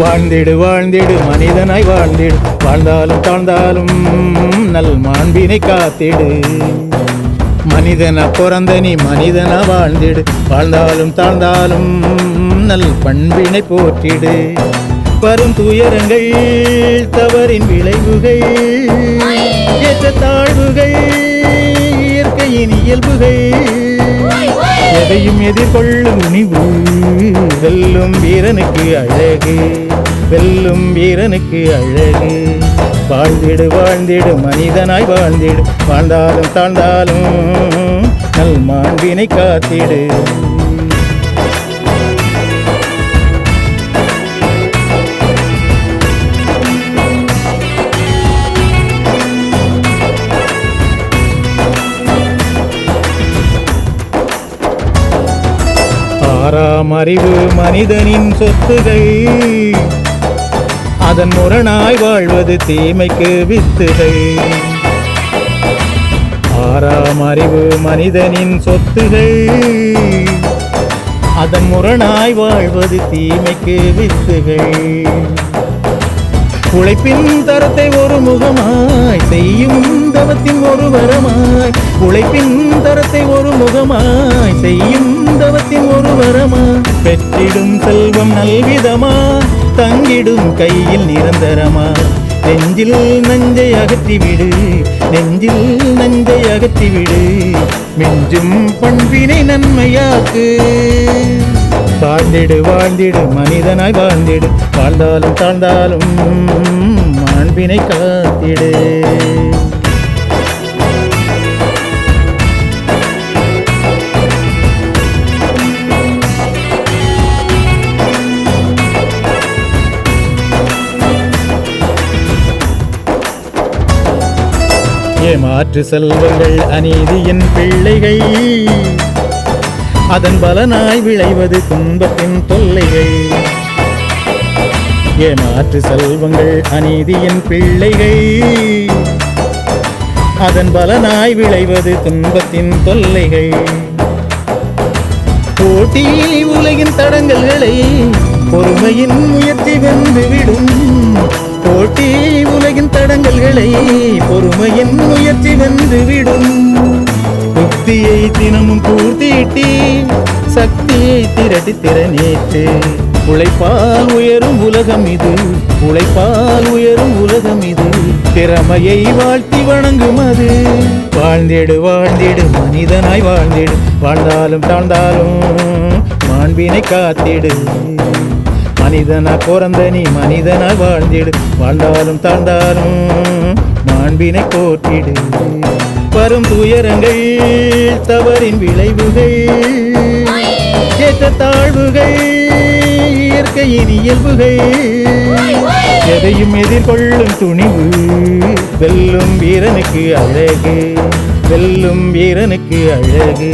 வாழ்ந்திடு வாழ்ந்திடு மனிதனாய் வாழ்ந்திடு. வாழ்ந்தாலும் தாழ்ந்தாலும் நல் மாண்பினை காத்திடு. மனிதனா பிறந்த நீ மனிதனா வாழ்ந்திடு. வாழ்ந்தாலும் தாழ்ந்தாலும் நல் பண்பினை போற்றிடு. வரும் துயரங்கள் தவறின் விளைவுகள் ஏற்ற தாழ்வுகள் இயற்கையின் இயல்புகள். எதையும் எதிர்கொள்ளும் துணிவு வெல்லும் வீரனுக்கு அழகு. வெல்லும் வீரனுக்கு அழகு. வாழ்ந்திடு வாழ்ந்திடு மனிதனாய் வாழ்ந்திடு. வாழ்ந்தாலும் தாழ்ந்தாலும் நல் மாண்பினை காத்திடு. எல்லாம் அறிவு மனிதனின் சொத்துகள். அதன் முரணாய் வாழ்வது தீமைக்கு வித்துகள். ஆறாம் அறிவு மனிதனின் சொத்துகள். அதன் முரணாய் வாழ்வது தீமைக்கு வித்துகள். உழைப்பின் தரத்தை ஒரு முகமாய் செய்யும் தவத்தின் ஒரு வரமாய். உழைப்பின் தரத்தை ஒரு முகமாய் செய்யும் தவத்தின் ஒரு வரமாய். பெற்றிடும் செல்வம் நல்விதமா தங்கிடும் கையில் நிரந்தரமா. நெஞ்சில் நஞ்சை அகற்றிவிடு நெஞ்சில் நஞ்சை அகற்றிவிடு மிஞ்சும் பண்பினை நன்மையாக்கு. வாழ்ந்திடு வாழ்ந்திடு மனிதனாய் வாழ்ந்திடு. வாழ்ந்தாலும் தாழ்ந்தாலும் மாண்பினை காத்திடு. ஏமாற்று செல்வங்கள் அநீதியின் பிள்ளைகள். அதன் பலனாய் விளைவது துன்பத்தின் தொல்லைகள். ஏமாற்று செல்வங்கள் அநீதியின் பிள்ளைகள். அதன் பலனாய் விளைவது துன்பத்தின் தொல்லைகள். போட்டியில் உலகின் தடங்கல்களை பொறுமையின் முயற்சி வென்றுவிடும் போட்டி உலகின் தடங்கல்களை பொறுமையின் முயற்சி வென்றுவிடும் தினமும் பூர்த்திட்டி சக்தியை திரட்டி திறனேற்று. உழைப்பால் உயரும் உலகம் இது. உழைப்பால் உயரும் உலகம் இது. திறமையை வாழ்த்தி வணங்கும் அது. வாழ்ந்திடு வாழ்ந்திடு மனிதனாய் வாழ்ந்திடு. வாழ்ந்தாலும் தாழ்ந்தாலும் மாண்பினை காத்திடு. மனிதனா பிறந்த நீ மனிதனாய் வாழ்ந்திடு. வாழ்ந்தாலும் தாழ்ந்தாலும் மாண்பினை போற்றிடு. வரும் துயரங்கள் தவறின் விளைவுகள் ஏற்ற தாழ்வுகள் இயற்கையின் இயல்புகள். எதையும் எதிர்கொள்ளும் துணிவு வெல்லும் வீரனுக்கு அழகு வெல்லும் வீரனுக்கு அழகு.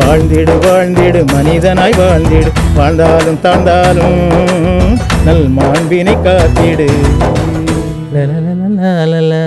வாழ்ந்திடு வாழ்ந்திடு மனிதனாய் வாழ்ந்திடு வாழ்ந்தாலும் தாழ்ந்தாலும் நல் மாண்பினை காத்திடு. la la la la la la